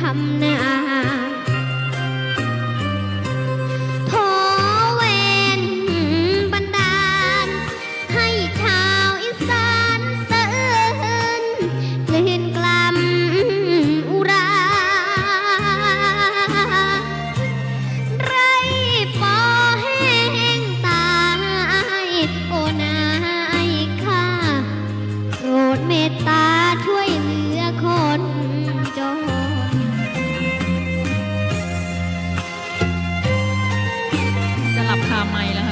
ทำนา 没啦。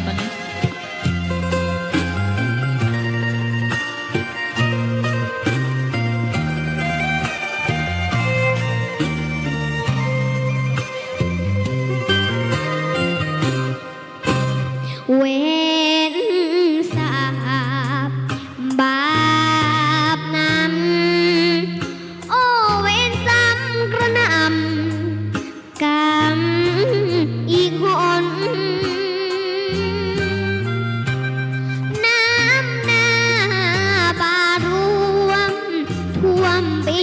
ปี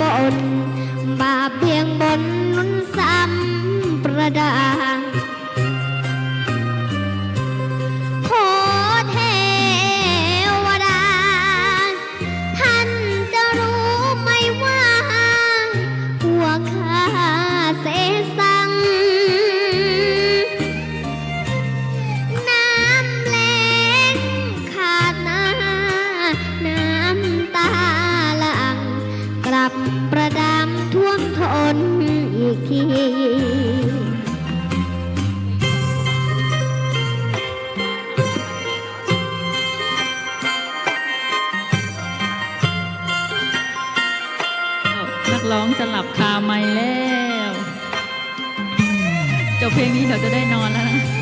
ปดบาเพียงบนนุนซ้ำประดา นักร้องจะหลับคาไม่แล้ว จบเพลงนี้เราจะได้นอนแล้วนะ